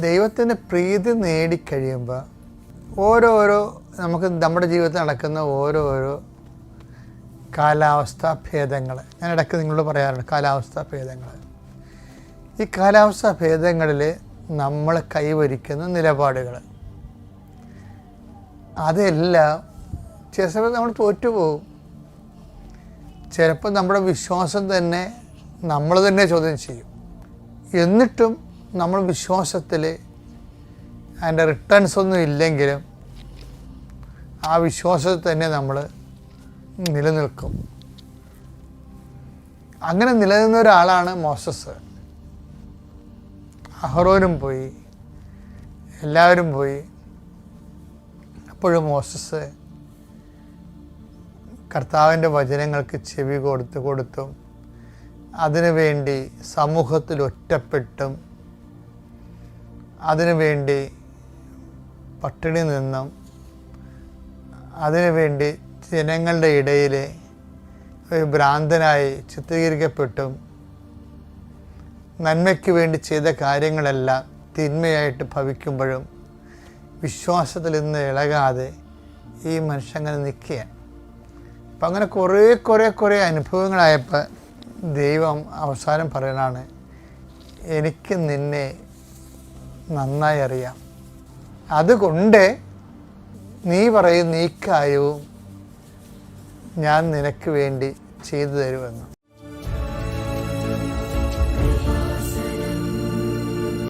ദൈവത്തിന്റെ പ്രീതി നേടിക്കഴിയുമ്പോൾ ഓരോരോ നമുക്ക് നമ്മുടെ ജീവിതത്തിൽ നടക്കുന്ന ഓരോരോ കാലാവസ്ഥാ ഭേദങ്ങൾ. ഞാൻ ഇടയ്ക്ക് നിങ്ങളോട് പറയാറുണ്ട് കാലാവസ്ഥാ ഭേദങ്ങൾ. ഈ കാലാവസ്ഥാ ഭേദങ്ങളിൽ നമ്മൾ കൈവരിക്കുന്ന നിലപാടുകൾ. അതെല്ലാം ചില സമയത്ത് നമ്മൾ തോറ്റുപോകും. ചിലപ്പോൾ നമ്മുടെ വിശ്വാസം തന്നെ നമ്മൾ തന്നെ ചോദ്യം ചെയ്യും. എന്നിട്ടും നമ്മൾ വിശ്വാസത്തിൽ അതിന്റെ റിട്ടേൺസ് ഒന്നും ഇല്ലെങ്കിലും ആ വിശ്വാസത്തിൽ തന്നെ നമ്മൾ നിലനിൽക്കും. അങ്ങനെ നിലനിന്ന ഒരാളാണ് മോസസ്. അഹ്റോനും പോയി. എല്ലാവരും പോയി. അപ്പോഴും മോസസ് കർത്താവിന്റെ വചനങ്ങൾക്ക് ചെവി കൊടുത്ത് കൊടുത്തും അതിനുവേണ്ടി സമൂഹത്തിൽ ഒറ്റപ്പെട്ടും അതിനുവേണ്ടി പട്ടിണി നിന്നും അതിനുവേണ്ടി ജനങ്ങളുടെ ഇടയിൽ ഒരു ഭ്രാന്തനായി ചിത്രീകരിക്കപ്പെട്ടും നന്മയ്ക്ക് വേണ്ടി ചെയ്ത കാര്യങ്ങളെല്ലാം തിന്മയായിട്ട് ഭവിക്കുമ്പോഴും വിശ്വാസത്തിൽ നിന്ന് ഇളകാതെ ഈ മനുഷ്യൻ അങ്ങനെ നിൽക്കുക അപ്പം അങ്ങനെ കുറേ കുറേ കുറേ അനുഭവങ്ങളായപ്പോൾ ദൈവം അവസാനം പറയണാണ് എനിക്ക് നിന്നെ നന്നായി അറിയാം. അതുകൊണ്ട് നീ പറയും നീക്കായവും ഞാൻ നിനക്ക് വേണ്ടി ചെയ്തു തരുമെന്ന്.